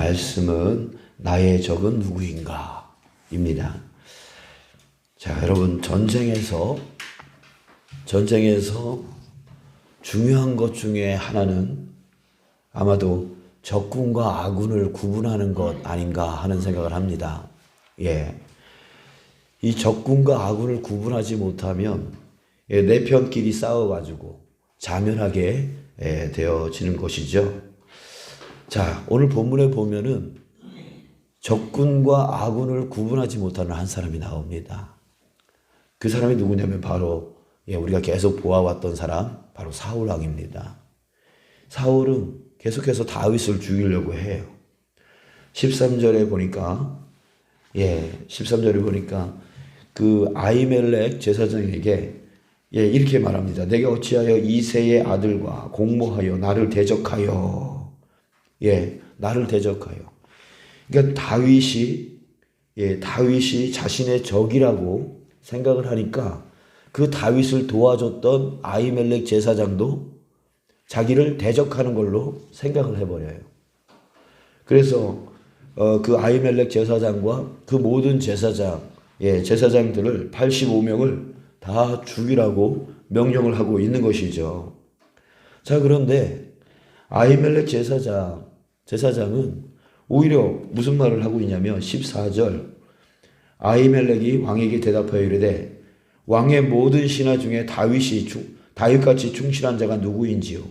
말씀은 나의 적은 누구인가? 입니다. 자, 여러분, 전쟁에서, 전쟁에서 중요한 것 중에 하나는 아마도 적군과 아군을 구분하는 것 아닌가 하는 생각을 합니다. 예. 이 적군과 아군을 구분하지 못하면 예, 내 편끼리 싸워가지고 자멸하게 예, 되어지는 것이죠. 자, 오늘 본문에 보면은 적군과 아군을 구분하지 못하는 한 사람이 나옵니다. 그 사람이 누구냐면 바로 예, 우리가 계속 보아왔던 사람, 바로 사울 왕입니다. 사울은 계속해서 다윗을 죽이려고 해요. 13절에 보니까 예, 13절에 보니까 그 아이멜렉 제사장에게 예, 이렇게 말합니다. 내가 어찌하여 이세의 아들과 공모하여 나를 대적하여 예, 나를 대적하여. 그러니까 다윗이 예, 다윗이 자신의 적이라고 생각을 하니까 그 다윗을 도와줬던 아이멜렉 제사장도 자기를 대적하는 걸로 생각을 해버려요. 그래서 어, 그 아이멜렉 제사장과 그 모든 제사장, 예, 제사장들을 85명을 다 죽이라고 명령을 하고 있는 것이죠. 자, 그런데 아이멜렉 제사장, 제사장은 오히려 무슨 말을 하고 있냐면 14절 아이멜렉이 왕에게 대답하여 이르되 왕의 모든 신하 중에 다윗이 다윗같이 충실한 자가 누구인지요?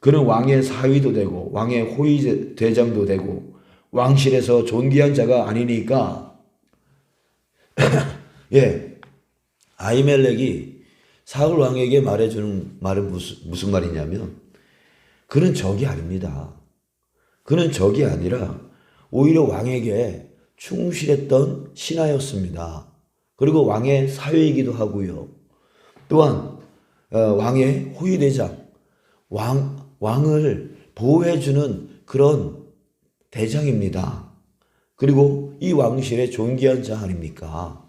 그는 왕의 사위도 되고 왕의 호위 대장도 되고 왕실에서 존귀한 자가 아니니까 예 아이멜렉이 사울 왕에게 말해주는 말은 무슨 무슨 말이냐면 그는 적이 아닙니다. 그는 적이 아니라 오히려 왕에게 충실했던 신하였습니다. 그리고 왕의 사회이기도 하고요. 또한 어, 왕의 호위대장, 왕 왕을 보호해주는 그런 대장입니다. 그리고 이 왕실의 존귀한 자 아닙니까?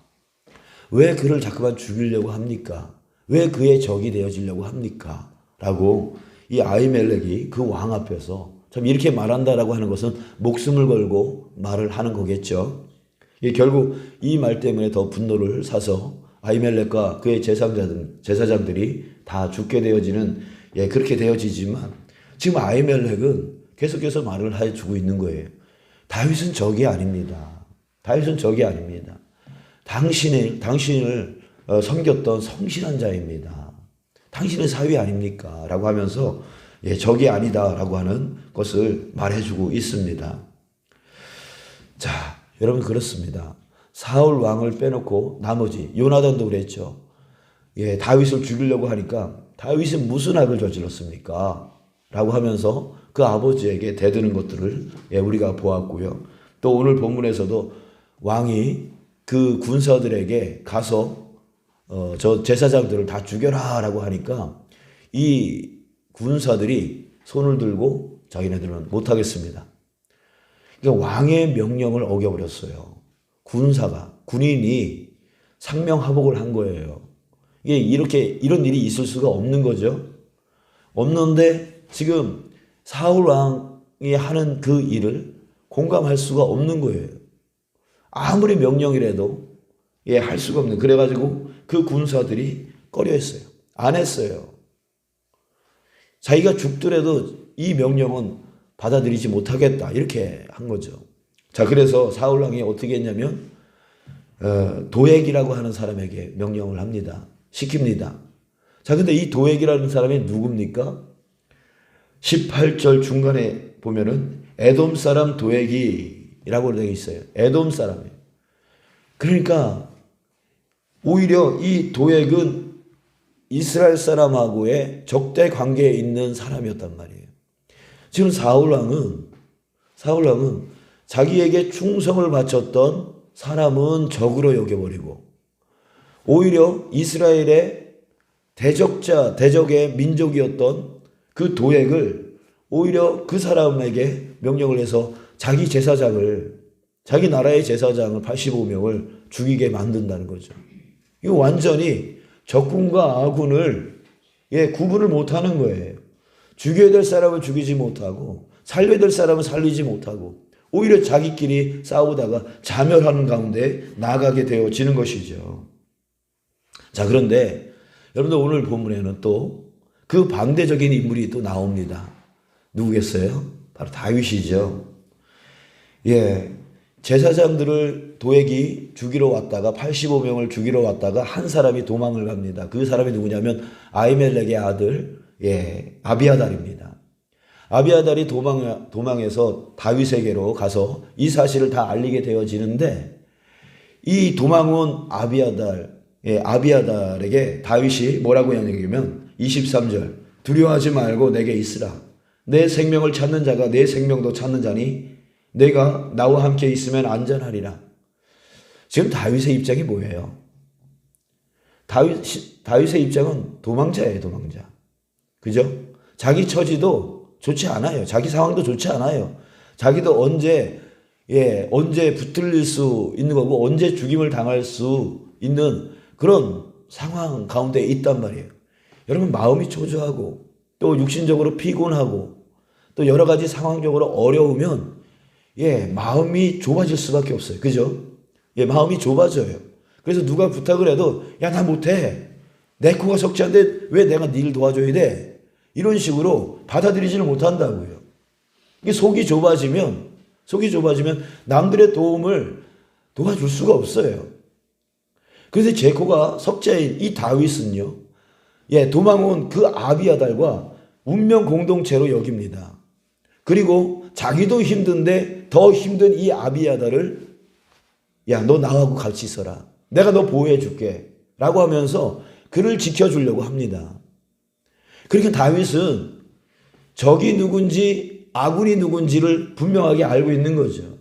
왜 그를 자꾸만 죽이려고 합니까? 왜 그의 적이 되어지려고 합니까? 라고 이 아이멜렉이 그 왕 앞에서 참 이렇게 말한다라고 하는 것은 목숨을 걸고 말을 하는 거겠죠. 결국 이 말 때문에 더 분노를 사서 아이멜렉과 그의 제사장들, 제사장들이 다 죽게 되어지는 예, 그렇게 되어지지만 지금 아이멜렉은 계속해서 말을 해주고 있는 거예요. 다윗은 적이 아닙니다. 다윗은 적이 아닙니다. 당신을, 당신을 어, 섬겼던 성실한 자입니다. 당신은 사위 아닙니까? 라고 하면서 예, 적이 아니다라고 하는 것을 말해주고 있습니다. 자, 여러분 그렇습니다. 사울 왕을 빼놓고 나머지 요나단도 그랬죠. 예, 다윗을 죽이려고 하니까 다윗은 무슨 악을 저질렀습니까? 라고 하면서 그 아버지에게 대드는 것들을 예, 우리가 보았고요. 또 오늘 본문에서도 왕이 그 군사들에게 가서 어, 저 제사장들을 다 죽여라라고 하니까 이 군사들이 손을 들고 자기네들은 못하겠습니다. 그러니까 왕의 명령을 어겨버렸어요. 군사가, 군인이 상명하복을 한 거예요. 이게 이렇게, 이런 일이 있을 수가 없는 거죠. 없는데 지금 사울 왕이 하는 그 일을 공감할 수가 없는 거예요. 아무리 명령이라도 예, 할 수가 없는. 그래가지고 그 군사들이 꺼려 했어요. 안 했어요. 자기가 죽더라도 이 명령은 받아들이지 못하겠다. 이렇게 한 거죠. 자, 그래서 사울 왕이 어떻게 했냐면, 어, 도액이라고 하는 사람에게 명령을 합니다. 시킵니다. 자, 근데 이 도액이라는 사람이 누굽니까? 18절 중간에 보면은 에돔 사람 도액이라고 되어 있어요. 에돔 사람이에요. 그러니까 오히려 이 도액은 이스라엘 사람하고의 적대 관계에 있는 사람이었단 말이에요. 지금 사울왕은 사울왕은 자기에게 충성을 바쳤던 사람은 적으로 여겨버리고 오히려 이스라엘의 대적자 대적의 민족이었던 그 도액을 오히려 그 사람에게 명령을 해서 자기 제사장을 자기 나라의 제사장을 85명을 죽이게 만든다는 거죠. 이거 완전히 적군과 아군을 예, 구분을 못하는 거예요. 죽여야 될 사람을 죽이지 못하고 살려야 될 사람을 살리지 못하고 오히려 자기끼리 싸우다가 자멸하는 가운데 나가게 되어지는 것이죠. 자, 그런데 여러분들 오늘 본문에는 또 그 반대적인 인물이 또 나옵니다. 누구겠어요? 바로 다윗이죠. 예. 제사장들을 도액이 죽이러 왔다가 85명을 죽이러 왔다가 한 사람이 도망을 갑니다. 그 사람이 누구냐면 아이멜렉의 아들 예, 아비아달입니다. 아비아달이 도망 도망해서 다윗에게로 가서 이 사실을 다 알리게 되어지는데 이 도망온 아비아달 예, 아비아달에게 다윗이 뭐라고 이야기하냐면 23절 두려워하지 말고 내게 있으라 내 생명을 찾는 자가 내 생명도 찾는 자니 내가 나와 함께 있으면 안전하리라. 지금 다윗의 입장이 뭐예요? 다윗, 다윗의 입장은 도망자예요, 도망자. 그죠? 자기 처지도 좋지 않아요. 자기 상황도 좋지 않아요. 자기도 언제, 예, 언제 붙들릴 수 있는 거고, 언제 죽임을 당할 수 있는 그런 상황 가운데 있단 말이에요. 여러분, 마음이 초조하고, 또 육신적으로 피곤하고, 또 여러 가지 상황적으로 어려우면 예, 마음이 좁아질 수밖에 없어요. 그죠? 예, 마음이 좁아져요. 그래서 누가 부탁을 해도, 야, 나 못해. 내 코가 석지 않는데 왜 내가 니를 도와줘야 돼? 이런 식으로 받아들이지를 못한다고요. 이게 속이 좁아지면, 속이 좁아지면 남들의 도움을 도와줄 수가 없어요. 그래서 제 코가 석자인 이 다윗은요, 예, 도망온 그 아비아달과 운명 공동체로 여깁니다. 그리고 자기도 힘든데 더 힘든 이 아비아다를 야, 너 나하고 같이 있어라. 내가 너 보호해 줄게. 라고 하면서 그를 지켜주려고 합니다. 그러니까 다윗은 적이 누군지 아군이 누군지를 분명하게 알고 있는 거죠.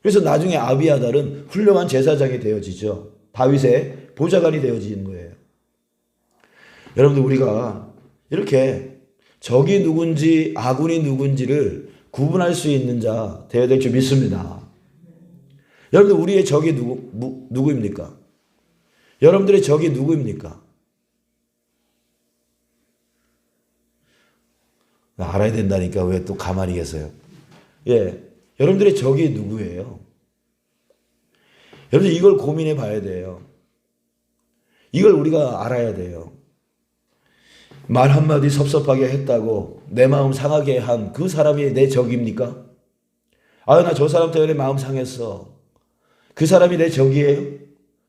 그래서 나중에 아비아달은 훌륭한 제사장이 되어지죠. 다윗의 보좌관이 되어지는 거예요. 여러분들 우리가 이렇게 적이 누군지 아군이 누군지를 구분할 수 있는 자 되어야 될 줄 믿습니다. 여러분들 우리의 적이 누구 무, 누구입니까? 여러분들의 적이 누구입니까? 알아야 된다니까 왜 또 가만히 계세요? 예, 여러분들의 적이 누구예요? 여러분 이걸 고민해 봐야 돼요. 이걸 우리가 알아야 돼요. 말 한마디 섭섭하게 했다고 내 마음 상하게 한 그 사람이 내 적입니까? 아유, 나 저 사람 때문에 마음 상했어. 그 사람이 내 적이에요?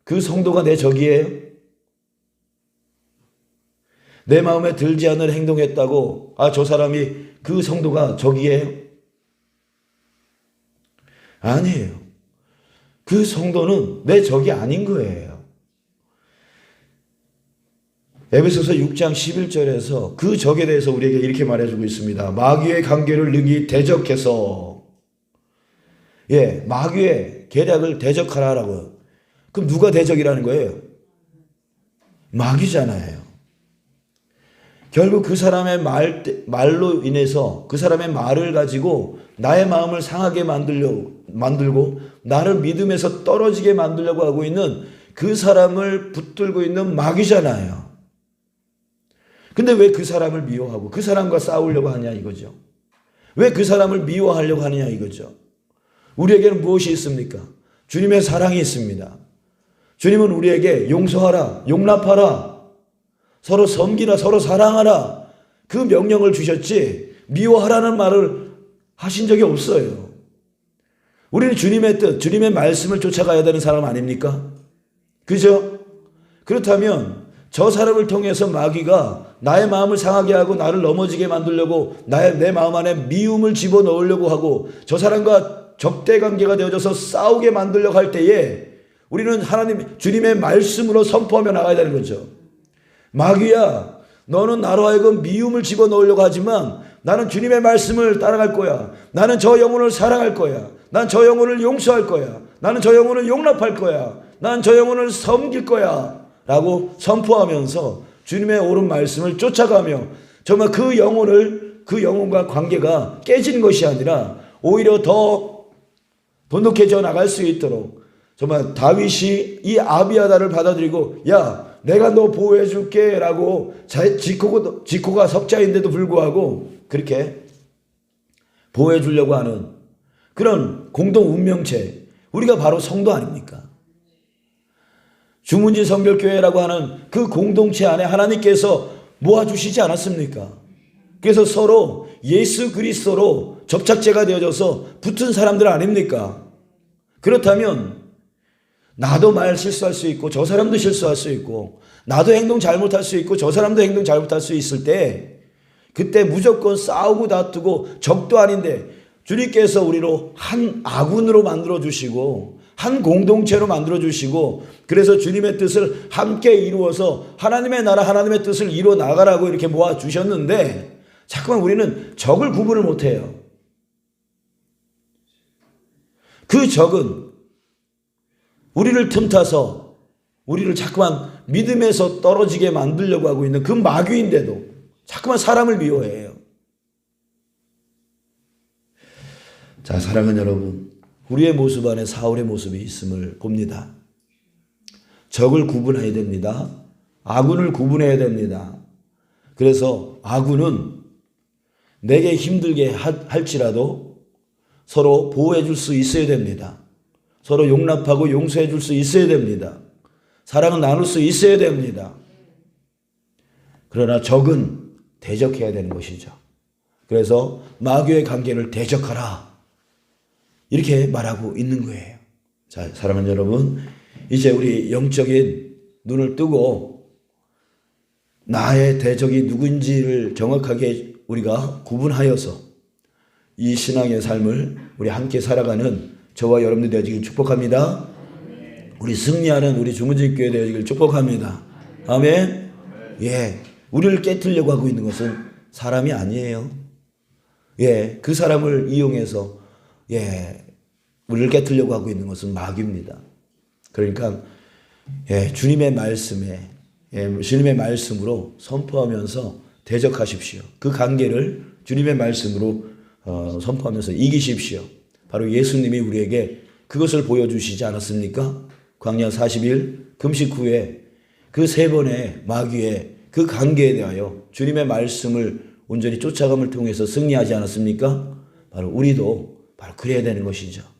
그 성도가 내 적이에요? 내 마음에 들지 않는 행동했다고, 아, 저 사람이 그 성도가 적이에요? 아니에요. 그 성도는 내 적이 아닌 거예요. 에베소서 6장 11절에서 그 적에 대해서 우리에게 이렇게 말해주고 있습니다. 마귀의 관계를 능히 대적해서 예, 마귀의 계략을 대적하라라고. 그럼 누가 대적이라는 거예요? 마귀잖아요. 결국 그 사람의 말, 말로 인해서 그 사람의 말을 가지고 나의 마음을 상하게 만들려, 만들고 나를 믿음에서 떨어지게 만들려고 하고 있는 그 사람을 붙들고 있는 마귀잖아요. 근데 왜 그 사람을 미워하고 그 사람과 싸우려고 하냐 이거죠. 왜 그 사람을 미워하려고 하느냐 이거죠. 우리에게는 무엇이 있습니까? 주님의 사랑이 있습니다. 주님은 우리에게 용서하라, 용납하라, 서로 섬기라, 서로 사랑하라. 그 명령을 주셨지, 미워하라는 말을 하신 적이 없어요. 우리는 주님의 뜻, 주님의 말씀을 쫓아가야 되는 사람 아닙니까? 그죠? 그렇다면 저 사람을 통해서 마귀가 나의 마음을 상하게 하고 나를 넘어지게 만들려고 나의 내 마음 안에 미움을 집어넣으려고 하고 저 사람과 적대 관계가 되어져서 싸우게 만들려고 할 때에 우리는 하나님 주님의 말씀으로 선포하며 나가야 되는 거죠. 마귀야, 너는 나로 하여금 미움을 집어넣으려고 하지만 나는 주님의 말씀을 따라갈 거야. 나는 저 영혼을 사랑할 거야. 난 저 영혼을 용서할 거야. 나는 저 영혼을 용납할 거야. 난 저 영혼을 섬길 거야. 라고 선포하면서 주님의 옳은 말씀을 쫓아가며 정말 그 영혼을 그 영혼과 관계가 깨지는 것이 아니라 오히려 더 돈독해져 나갈 수 있도록 정말 다윗이 이 아비아다를 받아들이고 야 내가 너 보호해 줄게 라고 지코가, 지코가 석자인데도 불구하고 그렇게 보호해 주려고 하는 그런 공동 운명체 우리가 바로 성도 아닙니까? 주문진 성결교회라고 하는 그 공동체 안에 하나님께서 모아주시지 않았습니까? 그래서 서로 예수 그리스도로 접착제가 되어져서 붙은 사람들 아닙니까? 그렇다면 나도 말 실수할 수 있고 저 사람도 실수할 수 있고 나도 행동 잘못할 수 있고 저 사람도 행동 잘못할 수 있을 때 그때 무조건 싸우고 다투고 적도 아닌데 주님께서 우리로 한 아군으로 만들어 주시고 한 공동체로 만들어 주시고 그래서 주님의 뜻을 함께 이루어서 하나님의 나라 하나님의 뜻을 이루어 나가라고 이렇게 모아 주셨는데 자꾸만 우리는 적을 구분을 못 해요. 그 적은 우리를 틈타서 우리를 자꾸만 믿음에서 떨어지게 만들려고 하고 있는 그 마귀인데도 자꾸만 사람을 미워해요. 자, 사랑하는 여러분, 우리의 모습 안에 사울의 모습이 있음을 봅니다. 적을 구분해야 됩니다. 아군을 구분해야 됩니다. 그래서 아군은 내게 힘들게 하- 할지라도 서로 보호해 줄 수 있어야 됩니다. 서로 용납하고 용서해 줄 수 있어야 됩니다. 사랑을 나눌 수 있어야 됩니다. 그러나 적은 대적해야 되는 것이죠. 그래서 마귀의 관계를 대적하라. 이렇게 말하고 있는 거예요. 자, 사랑하는 여러분, 이제 우리 영적인 눈을 뜨고 나의 대적이 누군지를 정확하게 우리가 구분하여서 이 신앙의 삶을 우리 함께 살아가는 저와 여러분들 되어지길 축복합니다. 우리 승리하는 우리 주문진 교회 되어지길 축복합니다. 아멘. 예, 우리를 깨뜨리려고 하고 있는 것은 사람이 아니에요. 예, 그 사람을 이용해서 예, 우리를 깨뜨리려고 하고 있는 것은 마귀입니다. 그러니까 예, 주님의 말씀에 예, 주님의 말씀으로 선포하면서 대적하십시오. 그 관계를 주님의 말씀으로 어, 선포하면서 이기십시오. 바로 예수님이 우리에게 그것을 보여주시지 않았습니까? 광야 40일 금식 후에 그 세 번의 마귀의 그 관계에 대하여 주님의 말씀을 온전히 쫓아감을 통해서 승리하지 않았습니까? 바로 우리도 바로 그래야 되는 것이죠.